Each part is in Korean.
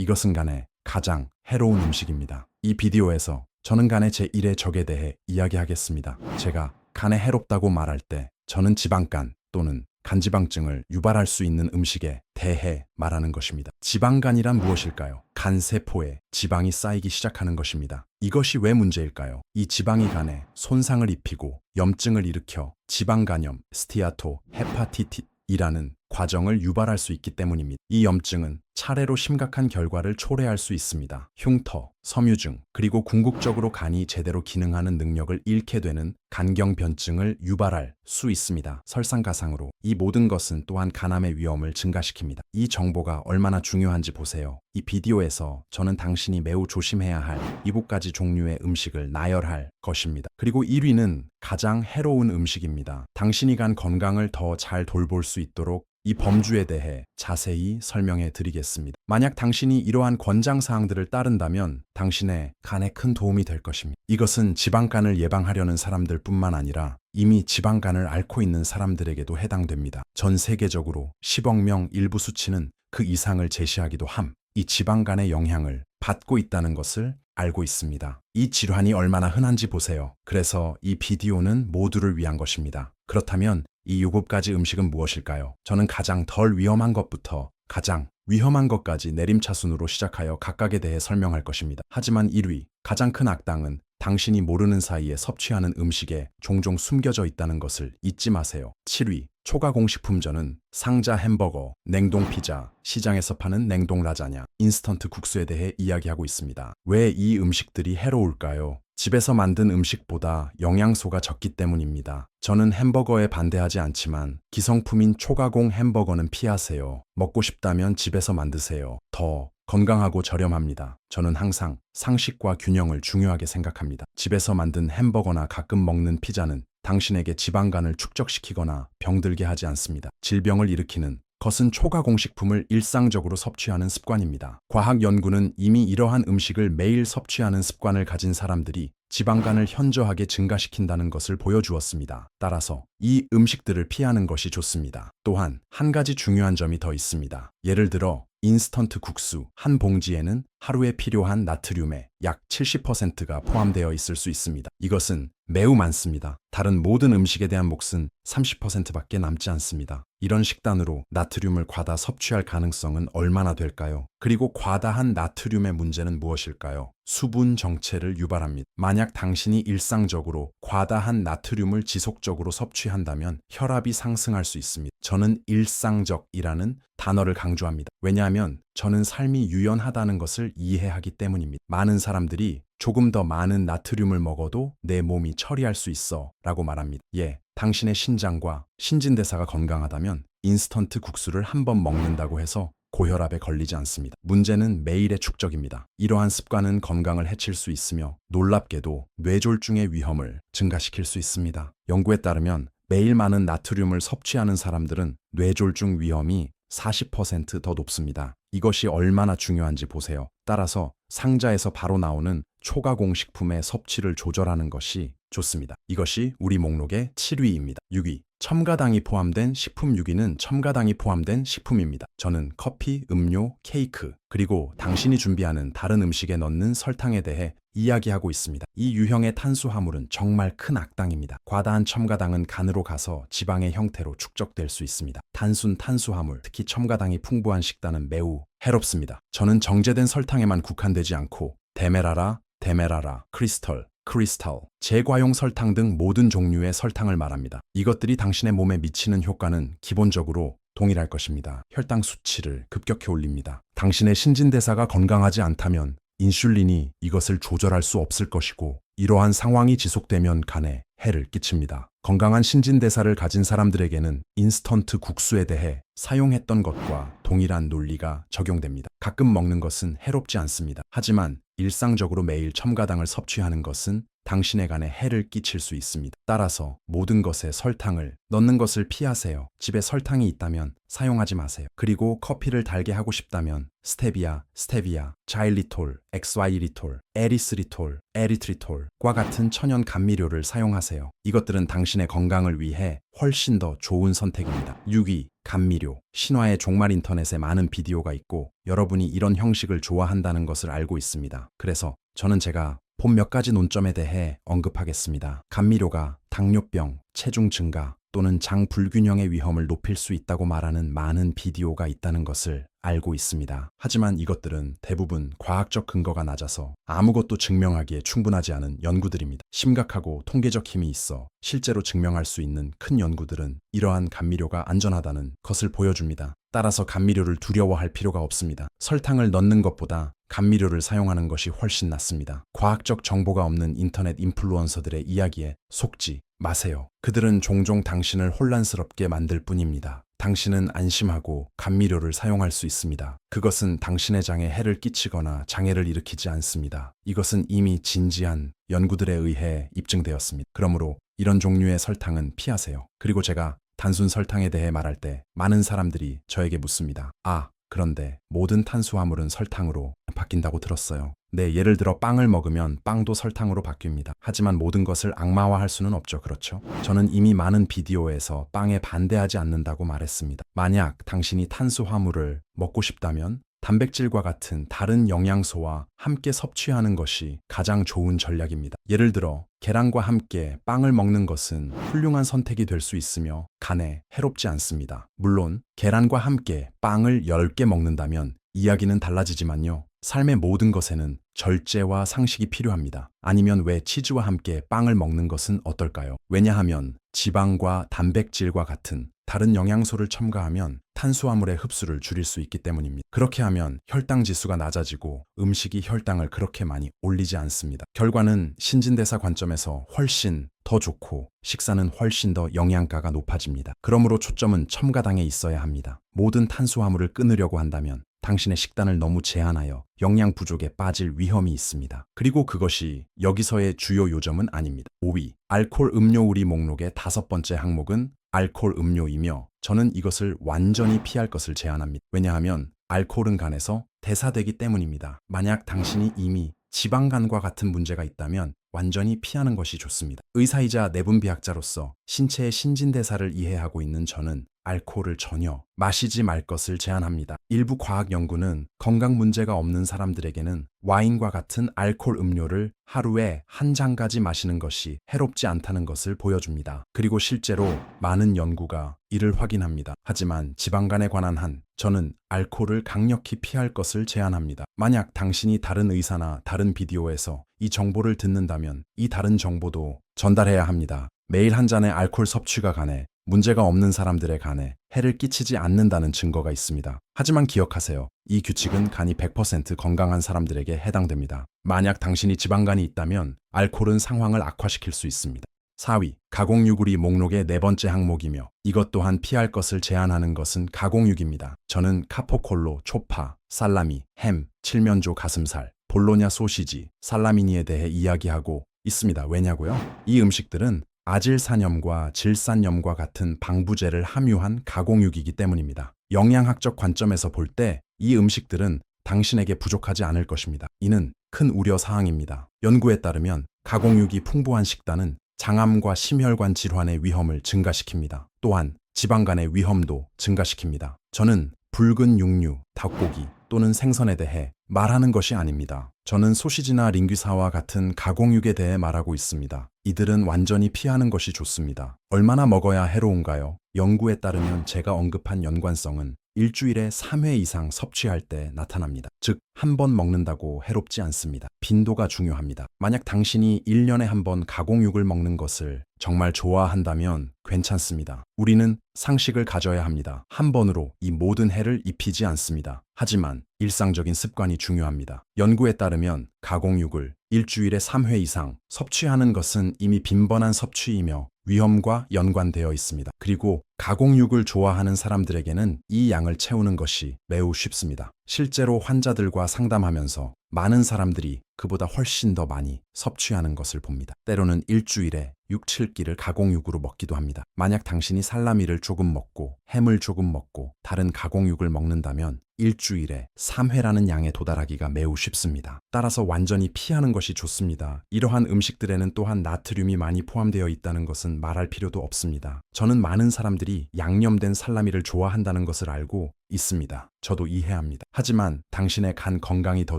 이것은 간에 가장 해로운 음식입니다. 이 비디오에서 저는 간의 제1의 적에 대해 이야기하겠습니다. 제가 간에 해롭다고 말할 때 저는 지방간 또는 간지방증을 유발할 수 있는 음식에 대해 말하는 것입니다. 지방간이란 무엇일까요? 간 세포에 지방이 쌓이기 시작하는 것입니다. 이것이 왜 문제일까요? 이 지방이 간에 손상을 입히고 염증을 일으켜 지방간염, 스티아토, 헤파티티이라는 과정을 유발할 수 있기 때문입니다. 이 염증은 차례로 심각한 결과를 초래할 수 있습니다. 흉터, 섬유증, 그리고 궁극적으로 간이 제대로 기능하는 능력을 잃게 되는 간경변증을 유발할 수 있습니다. 설상가상으로 이 모든 것은 또한 간암의 위험을 증가시킵니다. 이 정보가 얼마나 중요한지 보세요. 이 비디오에서 저는 당신이 매우 조심해야 할 이곳 가지 종류의 음식을 나열할 것입니다. 그리고 1위는 가장 해로운 음식입니다. 당신이 간 건강을 더 잘 돌볼 수 있도록 이 범주에 대해 자세히 설명해 드리겠습니다. 만약 당신이 이러한 권장 사항들을 따른다면 당신의 간에 큰 도움이 될 것입니다. 이것은 지방간을 예방하려는 사람들 뿐만 아니라 이미 지방간을 앓고 있는 사람들에게도 해당됩니다. 전 세계적으로 10억 명 일부 수치는 그 이상을 제시하기도 함. 이 지방간의 영향을 받고 있다는 것을 알고 있습니다. 이 질환이 얼마나 흔한지 보세요. 그래서 이 비디오는 모두를 위한 것입니다. 그렇다면 이 일곱 가지 음식은 무엇일까요? 저는 가장 덜 위험한 것부터 가장 위험한 것까지 내림차순으로 시작하여 각각에 대해 설명할 것입니다. 하지만 1위, 가장 큰 악당은 당신이 모르는 사이에 섭취하는 음식에 종종 숨겨져 있다는 것을 잊지 마세요. 7위, 초가공식품전은 상자 햄버거, 냉동 피자, 시장에서 파는 냉동 라자냐, 인스턴트 국수에 대해 이야기하고 있습니다. 왜 이 음식들이 해로울까요? 집에서 만든 음식보다 영양소가 적기 때문입니다. 저는 햄버거에 반대하지 않지만 기성품인 초가공 햄버거는 피하세요. 먹고 싶다면 집에서 만드세요. 더 건강하고 저렴합니다. 저는 항상 상식과 균형을 중요하게 생각합니다. 집에서 만든 햄버거나 가끔 먹는 피자는 당신에게 지방간을 축적시키거나 병들게 하지 않습니다. 질병을 일으키는 것은 초가공식품을 일상적으로 섭취하는 습관입니다. 과학 연구는 이미 이러한 음식을 매일 섭취하는 습관을 가진 사람들이 지방간을 현저하게 증가시킨다는 것을 보여주었습니다. 따라서 이 음식들을 피하는 것이 좋습니다. 또한 한 가지 중요한 점이 더 있습니다. 예를 들어 인스턴트 국수 한 봉지에는 하루에 필요한 나트륨의 약 70%가 포함되어 있을 수 있습니다. 이것은 매우 많습니다. 다른 모든 음식에 대한 몫은 30%밖에 남지 않습니다. 이런 식단으로 나트륨을 과다 섭취할 가능성은 얼마나 될까요? 그리고 과다한 나트륨의 문제는 무엇일까요? 수분 정체를 유발합니다. 만약 당신이 일상적으로 과다한 나트륨을 지속적으로 섭취한다면 혈압이 상승할 수 있습니다. 저는 일상적이라는 단어를 강조합니다. 왜냐하면 저는 삶이 유연하다는 것을 이해하기 때문입니다. 많은 사람들이 조금 더 많은 나트륨을 먹어도 내 몸이 처리할 수 있어 라고 말합니다. 예, 당신의 신장과 신진대사가 건강하다면 인스턴트 국수를 한 번 먹는다고 해서 고혈압에 걸리지 않습니다. 문제는 매일의 축적입니다. 이러한 습관은 건강을 해칠 수 있으며 놀랍게도 뇌졸중의 위험을 증가시킬 수 있습니다. 연구에 따르면 매일 많은 나트륨을 섭취하는 사람들은 뇌졸중 위험이 40%더 높습니다. 이것이 얼마나 중요한지 보세요. 따라서 상자에서 바로 나오는 초가공 식품의 섭취를 조절하는 것이 좋습니다. 이것이 우리 목록의 7위입니다. 6위. 첨가당이 포함된 식품 6위는 첨가당이 포함된 식품입니다. 저는 커피, 음료, 케이크, 그리고 당신이 준비하는 다른 음식에 넣는 설탕에 대해 이야기하고 있습니다. 이 유형의 탄수화물은 정말 큰 악당입니다. 과다한 첨가당은 간으로 가서 지방의 형태로 축적될 수 있습니다. 단순 탄수화물, 특히 첨가당이 풍부한 식단은 매우 해롭습니다. 저는 정제된 설탕에만 국한되지 않고 데메라라, 데메라라, 크리스털, 크리스탈, 제과용 설탕 등 모든 종류의 설탕을 말합니다. 이것들이 당신의 몸에 미치는 효과는 기본적으로 동일할 것입니다. 혈당 수치를 급격히 올립니다. 당신의 신진대사가 건강하지 않다면 인슐린이 이것을 조절할 수 없을 것이고 이러한 상황이 지속되면 간에 해를 끼칩니다. 건강한 신진대사를 가진 사람들에게는 인스턴트 국수에 대해 사용했던 것과 동일한 논리가 적용됩니다. 가끔 먹는 것은 해롭지 않습니다. 하지만 일상적으로 매일 첨가당을 섭취하는 것은 당신의 간에 해를 끼칠 수 있습니다. 따라서 모든 것에 설탕을 넣는 것을 피하세요. 집에 설탕이 있다면 사용하지 마세요. 그리고 커피를 달게 하고 싶다면 스테비아, 스테비아, 자일리톨, 엑스와이리톨, 에리스리톨, 에리트리톨과 같은 천연 감미료를 사용하세요. 이것들은 당신의 건강을 위해 훨씬 더 좋은 선택입니다. 6위, 감미료, 신화의 종말 인터넷에 많은 비디오가 있고 여러분이 이런 형식을 좋아한다는 것을 알고 있습니다. 그래서 저는 제가 본 몇 가지 논점에 대해 언급하겠습니다. 감미료가 당뇨병, 체중 증가 또는 장 불균형의 위험을 높일 수 있다고 말하는 많은 비디오가 있다는 것을 알고 있습니다. 하지만 이것들은 대부분 과학적 근거가 낮아서 아무것도 증명하기에 충분하지 않은 연구들입니다. 심각하고 통계적 힘이 있어 실제로 증명할 수 있는 큰 연구들은 이러한 감미료가 안전하다는 것을 보여줍니다. 따라서 감미료를 두려워할 필요가 없습니다. 설탕을 넣는 것보다 감미료를 사용하는 것이 훨씬 낫습니다. 과학적 정보가 없는 인터넷 인플루언서들의 이야기에 속지 마세요. 그들은 종종 당신을 혼란스럽게 만들 뿐입니다. 당신은 안심하고 감미료를 사용할 수 있습니다. 그것은 당신의 장에 해를 끼치거나 장애를 일으키지 않습니다. 이것은 이미 진지한 연구들에 의해 입증되었습니다. 그러므로 이런 종류의 설탕은 피하세요. 그리고 제가 단순 설탕에 대해 말할 때 많은 사람들이 저에게 묻습니다. 아, 그런데 모든 탄수화물은 설탕으로 바뀐다고 들었어요. 네, 예를 들어 빵을 먹으면 빵도 설탕으로 바뀝니다. 하지만 모든 것을 악마화할 수는 없죠. 그렇죠? 저는 이미 많은 비디오에서 빵에 반대하지 않는다고 말했습니다. 만약 당신이 탄수화물을 먹고 싶다면 단백질과 같은 다른 영양소와 함께 섭취하는 것이 가장 좋은 전략입니다. 예를 들어 계란과 함께 빵을 먹는 것은 훌륭한 선택이 될 수 있으며 간에 해롭지 않습니다. 물론 계란과 함께 빵을 10개 먹는다면 이야기는 달라지지만요. 삶의 모든 것에는 절제와 상식이 필요합니다. 아니면 왜 치즈와 함께 빵을 먹는 것은 어떨까요? 왜냐하면 지방과 단백질과 같은 다른 영양소를 첨가하면 탄수화물의 흡수를 줄일 수 있기 때문입니다. 그렇게 하면 혈당 지수가 낮아지고 음식이 혈당을 그렇게 많이 올리지 않습니다. 결과는 신진대사 관점에서 훨씬 더 좋고 식사는 훨씬 더 영양가가 높아집니다. 그러므로 초점은 첨가당에 있어야 합니다. 모든 탄수화물을 끊으려고 한다면 당신의 식단을 너무 제한하여 영양 부족에 빠질 위험이 있습니다. 그리고 그것이 여기서의 주요 요점은 아닙니다. 5위, 알코올 음료 우리 목록의 다섯 번째 항목은 알코올 음료이며 저는 이것을 완전히 피할 것을 제안합니다. 왜냐하면 알코올은 간에서 대사되기 때문입니다. 만약 당신이 이미 지방간과 같은 문제가 있다면 완전히 피하는 것이 좋습니다. 의사이자 내분비학자로서 신체의 신진대사를 이해하고 있는 저는 알코올을 전혀 마시지 말 것을 제안합니다. 일부 과학 연구는 건강 문제가 없는 사람들에게는 와인과 같은 알코올 음료를 하루에 한 잔까지 마시는 것이 해롭지 않다는 것을 보여줍니다. 그리고 실제로 많은 연구가 이를 확인합니다. 하지만 지방간에 관한 한 저는 알코올을 강력히 피할 것을 제안합니다. 만약 당신이 다른 의사나 다른 비디오에서 이 정보를 듣는다면 이 다른 정보도 전달해야 합니다. 매일 한 잔의 알코올 섭취가 간에 문제가 없는 사람들의 간에 해를 끼치지 않는다는 증거가 있습니다. 하지만 기억하세요. 이 규칙은 간이 100% 건강한 사람들에게 해당됩니다. 만약 당신이 지방간이 있다면 알코올은 상황을 악화시킬 수 있습니다. 4위, 가공육울이 목록의 네 번째 항목이며 이것 또한 피할 것을 제한하는 것은 가공육입니다. 저는 카포콜로, 초파, 살라미, 햄, 칠면조 가슴살, 볼로냐 소시지, 살라미니에 대해 이야기하고 있습니다. 왜냐고요? 이 음식들은 아질산염과 질산염과 같은 방부제를 함유한 가공육이기 때문입니다. 영양학적 관점에서 볼 때 이 음식들은 당신에게 부족하지 않을 것입니다. 이는 큰 우려 사항입니다. 연구에 따르면 가공육이 풍부한 식단은 장암과 심혈관 질환의 위험을 증가시킵니다. 또한 지방간의 위험도 증가시킵니다. 저는 붉은 육류, 닭고기 또는 생선에 대해 말하는 것이 아닙니다. 저는 소시지나 링귀사와 같은 가공육에 대해 말하고 있습니다. 이들은 완전히 피하는 것이 좋습니다. 얼마나 먹어야 해로운가요? 연구에 따르면 제가 언급한 연관성은 일주일에 3회 이상 섭취할 때 나타납니다. 즉, 한 번 먹는다고 해롭지 않습니다. 빈도가 중요합니다. 만약 당신이 1년에 한 번 가공육을 먹는 것을 정말 좋아한다면 괜찮습니다. 우리는 상식을 가져야 합니다. 한 번으로 이 모든 해를 입히지 않습니다. 하지만 일상적인 습관이 중요합니다. 연구에 따르면 가공육을 일주일에 3회 이상 섭취하는 것은 이미 빈번한 섭취이며 위험과 연관되어 있습니다. 그리고 가공육을 좋아하는 사람들에게는 이 양을 채우는 것이 매우 쉽습니다. 실제로 환자들과 상담하면서 많은 사람들이 그보다 훨씬 더 많이 섭취하는 것을 봅니다. 때로는 일주일에 6, 7끼를 가공육으로 먹기도 합니다. 만약 당신이 살라미를 조금 먹고 햄을 조금 먹고 다른 가공육을 먹는다면 일주일에 3회라는 양에 도달하기가 매우 쉽습니다. 따라서 완전히 피하는 것이 좋습니다. 이러한 음식들에는 또한 나트륨이 많이 포함되어 있다는 것은 말할 필요도 없습니다. 저는 많은 사람들이 양념된 살라미를 좋아한다는 것을 알고 있습니다. 저도 이해합니다. 하지만 당신의 간 건강이 더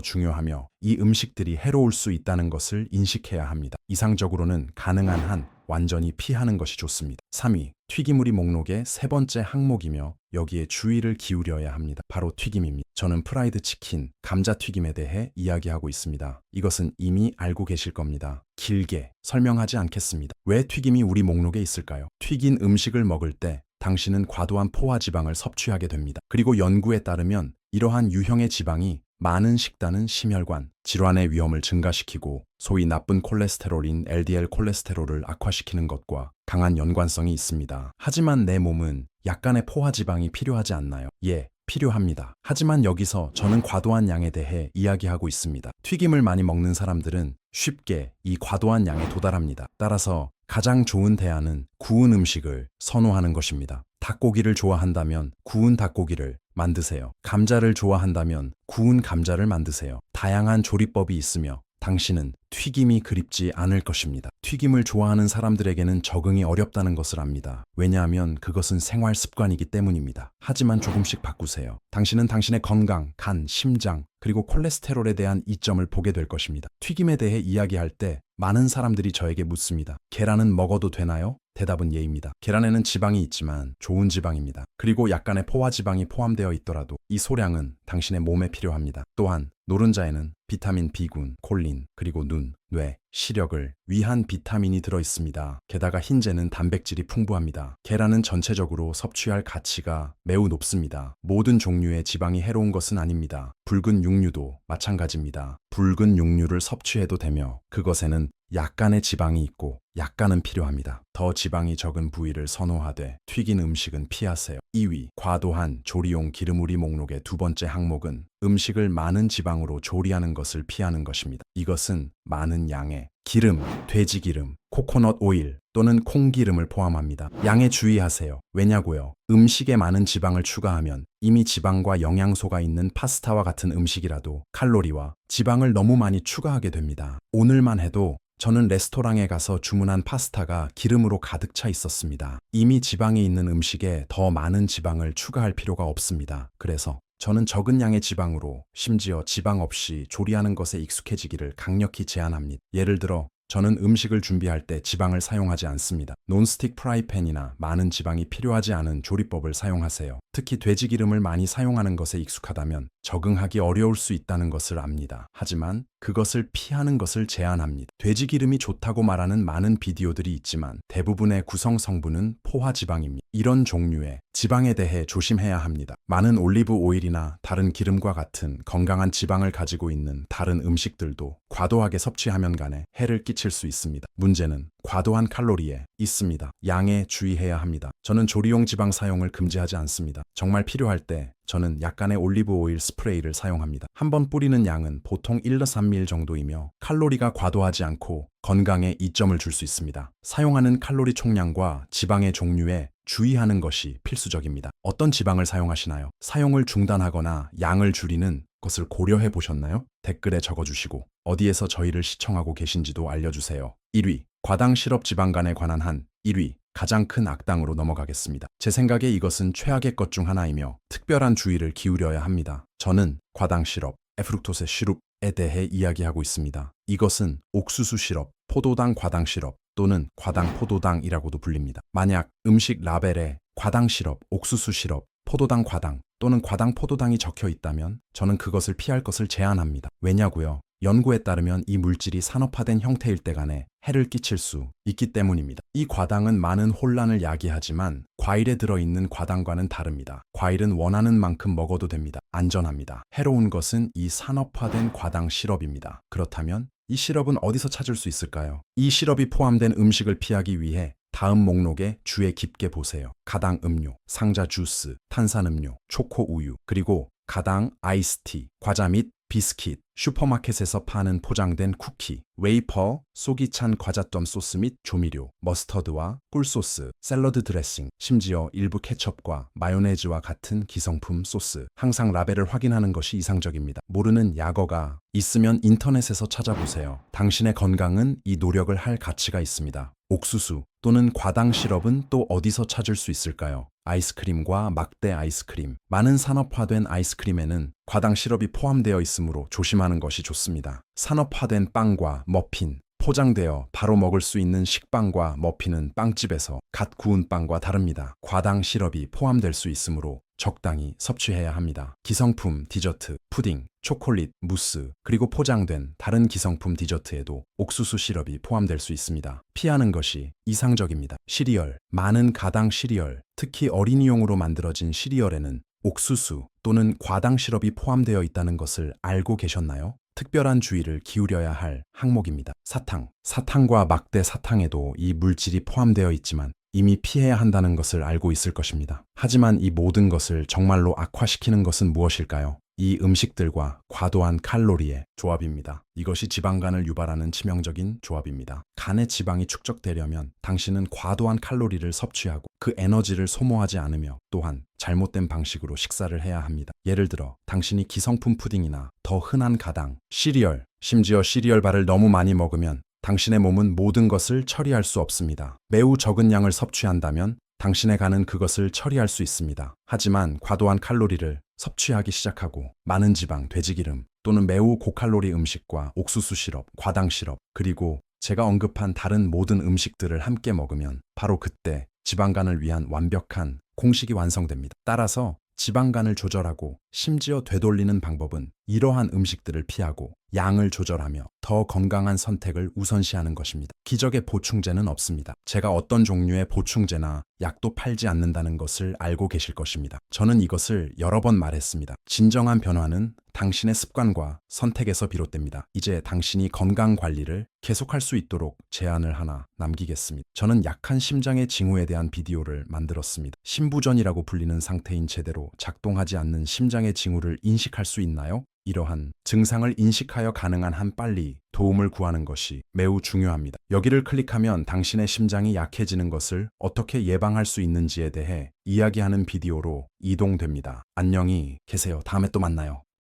중요하며 이 음식들이 해로울 수 있다는 것을 인식해야 합니다. 이상적으로는 가능한 한 완전히 피하는 것이 좋습니다. 3위, 튀기물이 목록의 세 번째 항목이며 여기에 주의를 기울여야 합니다. 바로 튀김입니다. 저는 프라이드 치킨, 감자 튀김에 대해 이야기하고 있습니다. 이것은 이미 알고 계실 겁니다. 길게 설명하지 않겠습니다. 왜 튀김이 우리 목록에 있을까요? 튀긴 음식을 먹을 때 당신은 과도한 포화 지방을 섭취하게 됩니다. 그리고 연구에 따르면 이러한 유형의 지방이 많은 식단은 심혈관, 질환의 위험을 증가시키고 소위 나쁜 콜레스테롤인 LDL 콜레스테롤을 악화시키는 것과 강한 연관성이 있습니다. 하지만 내 몸은 약간의 포화 지방이 필요하지 않나요? 예, 필요합니다. 하지만 여기서 저는 과도한 양에 대해 이야기하고 있습니다. 튀김을 많이 먹는 사람들은 쉽게 이 과도한 양에 도달합니다. 따라서 가장 좋은 대안은 구운 음식을 선호하는 것입니다. 닭고기를 좋아한다면 구운 닭고기를 만드세요. 감자를 좋아한다면 구운 감자를 만드세요. 다양한 조리법이 있으며 당신은 튀김이 그립지 않을 것입니다. 튀김을 좋아하는 사람들에게는 적응이 어렵다는 것을 압니다. 왜냐하면 그것은 생활 습관이기 때문입니다. 하지만 조금씩 바꾸세요. 당신은 당신의 건강, 간, 심장, 그리고 콜레스테롤에 대한 이점을 보게 될 것입니다. 튀김에 대해 이야기할 때 많은 사람들이 저에게 묻습니다. 계란은 먹어도 되나요? 대답은 예입니다. 계란에는 지방이 있지만 좋은 지방입니다. 그리고 약간의 포화 지방이 포함되어 있더라도 이 소량은 당신의 몸에 필요합니다. 또한 노른자에는 비타민 B군, 콜린, 그리고 눈, 뇌, 시력을 위한 비타민이 들어 있습니다. 게다가 흰재는 단백질이 풍부합니다. 계란은 전체적으로 섭취할 가치가 매우 높습니다. 모든 종류의 지방이 해로운 것은 아닙니다. 붉은 육류도 마찬가지입니다. 붉은 육류를 섭취해도 되며 그것에는 약간의 지방이 있고 약간은 필요합니다. 더 지방이 적은 부위를 선호하되 튀긴 음식은 피하세요. 2위, 과도한 조리용 기름우리 목록의 두 번째 항목은 음식을 많은 지방으로 조리하는 것을 피하는 것입니다. 이것은 많은 양의 기름, 돼지 기름, 코코넛 오일 또는 콩기름을 포함합니다. 양에 주의하세요. 왜냐고요? 음식에 많은 지방을 추가하면 이미 지방과 영양소가 있는 파스타와 같은 음식이라도 칼로리와 지방을 너무 많이 추가하게 됩니다. 오늘만 해도 저는 레스토랑에 가서 주문한 파스타가 기름으로 가득 차 있었습니다. 이미 지방이 있는 음식에 더 많은 지방을 추가할 필요가 없습니다. 그래서 저는 적은 양의 지방으로 심지어 지방 없이 조리하는 것에 익숙해지기를 강력히 제안합니다. 예를 들어 저는 음식을 준비할 때 지방을 사용하지 않습니다. 논스틱 프라이팬이나 많은 지방이 필요하지 않은 조리법을 사용하세요. 특히 돼지 기름을 많이 사용하는 것에 익숙하다면 적응하기 어려울 수 있다는 것을 압니다. 하지만 그것을 피하는 것을 제안합니다. 돼지 기름이 좋다고 말하는 많은 비디오들이 있지만 대부분의 구성 성분은 포화 지방입니다. 이런 종류의 지방에 대해 조심해야 합니다. 많은 올리브 오일이나 다른 기름과 같은 건강한 지방을 가지고 있는 다른 음식들도 과도하게 섭취하면 간에 해를 끼칠 수 있습니다. 문제는 과도한 칼로리에 있습니다. 양에 주의해야 합니다. 저는 조리용 지방 사용을 금지하지 않습니다. 정말 필요할 때 저는 약간의 올리브 오일 스프레이를 사용합니다. 한 번 뿌리는 양은 보통 1러 3밀 정도이며 칼로리가 과도하지 않고 건강에 이점을 줄 수 있습니다. 사용하는 칼로리 총량과 지방의 종류에 주의하는 것이 필수적입니다. 어떤 지방을 사용하시나요? 사용을 중단하거나 양을 줄이는 것을 고려해 보셨나요? 댓글에 적어주시고 어디에서 저희를 시청하고 계신지도 알려주세요. 1위 과당 시럽 지방간에 관한 한 1위 가장 큰 악당으로 넘어가겠습니다. 제 생각에 이것은 최악의 것 중 하나이며 특별한 주의를 기울여야 합니다. 저는 과당 시럽, 에프룩토세 시럽에 대해 이야기하고 있습니다. 이것은 옥수수 시럽, 포도당 과당 시럽 또는 과당 포도당이라고도 불립니다. 만약 음식 라벨에 과당 시럽, 옥수수 시럽, 포도당 과당 또는 과당 포도당이 적혀 있다면 저는 그것을 피할 것을 제안합니다. 왜냐고요? 연구에 따르면 이 물질이 산업화된 형태일 때 간에 해를 끼칠 수 있기 때문입니다. 이 과당은 많은 혼란을 야기하지만 과일에 들어있는 과당과는 다릅니다. 과일은 원하는 만큼 먹어도 됩니다. 안전합니다. 해로운 것은 이 산업화된 과당 시럽입니다. 그렇다면 이 시럽은 어디서 찾을 수 있을까요? 이 시럽이 포함된 음식을 피하기 위해 다음 목록에 주의 깊게 보세요. 가당 음료, 상자 주스, 탄산음료, 초코 우유, 그리고 가당 아이스티, 과자 및 비스킷, 슈퍼마켓에서 파는 포장된 쿠키, 웨이퍼, 속이 찬 과자덤 소스 및 조미료, 머스터드와 꿀소스, 샐러드 드레싱, 심지어 일부 케첩과 마요네즈와 같은 기성품 소스. 항상 라벨을 확인하는 것이 이상적입니다. 모르는 약어가 있으면 인터넷에서 찾아보세요. 당신의 건강은 이 노력을 할 가치가 있습니다. 옥수수 또는 과당 시럽은 또 어디서 찾을 수 있을까요? 아이스크림과 막대 아이스크림. 많은 산업화된 아이스크림에는 과당 시럽이 포함되어 있으므로 조심하는 것이 좋습니다. 산업화된 빵과 머핀. 포장되어 바로 먹을 수 있는 식빵과 머핀은 빵집에서 갓 구운 빵과 다릅니다. 과당 시럽이 포함될 수 있으므로 적당히 섭취해야 합니다. 기성품 디저트, 푸딩, 초콜릿, 무스, 그리고 포장된 다른 기성품 디저트에도 옥수수 시럽이 포함될 수 있습니다. 피하는 것이 이상적입니다. 시리얼, 많은 가당 시리얼, 특히 어린이용으로 만들어진 시리얼에는 옥수수 또는 과당 시럽이 포함되어 있다는 것을 알고 계셨나요? 특별한 주의를 기울여야 할 항목입니다. 사탕. 사탕과 막대 사탕에도 이 물질이 포함되어 있지만 이미 피해야 한다는 것을 알고 있을 것입니다. 하지만 이 모든 것을 정말로 악화시키는 것은 무엇일까요? 이 음식들과 과도한 칼로리의 조합입니다. 이것이 지방간을 유발하는 치명적인 조합입니다. 간의 지방이 축적되려면 당신은 과도한 칼로리를 섭취하고 그 에너지를 소모하지 않으며 또한 잘못된 방식으로 식사를 해야 합니다. 예를 들어 당신이 기성품 푸딩이나 더 흔한 가당, 시리얼, 심지어 시리얼바를 너무 많이 먹으면 당신의 몸은 모든 것을 처리할 수 없습니다. 매우 적은 양을 섭취한다면 당신의 간은 그것을 처리할 수 있습니다. 하지만 과도한 칼로리를 섭취하기 시작하고 많은 지방, 돼지기름 또는 매우 고칼로리 음식과 옥수수 시럽, 과당 시럽, 그리고 제가 언급한 다른 모든 음식들을 함께 먹으면 바로 그때 지방간을 위한 완벽한 공식이 완성됩니다. 따라서 지방간을 조절하고 심지어 되돌리는 방법은 이러한 음식들을 피하고 양을 조절하며 더 건강한 선택을 우선시하는 것입니다. 기적의 보충제는 없습니다. 제가 어떤 종류의 보충제나 약도 팔지 않는다는 것을 알고 계실 것입니다. 저는 이것을 여러 번 말했습니다. 진정한 변화는 당신의 습관과 선택에서 비롯됩니다. 이제 당신이 건강 관리를 계속할 수 있도록 제안을 하나 남기겠습니다. 저는 약한 심장의 징후에 대한 비디오를 만들었습니다. 심부전이라고 불리는 상태인 제대로 작동하지 않는 심장의 징후를 인식할 수 있나요? 이러한 증상을 인식하여 가능한 한 빨리 도움을 구하는 것이 매우 중요합니다. 여기를 클릭하면 당신의 심장이 약해지는 것을 어떻게 예방할 수 있는지에 대해 이야기하는 비디오로 이동됩니다. 안녕히 계세요. 다음에 또 만나요.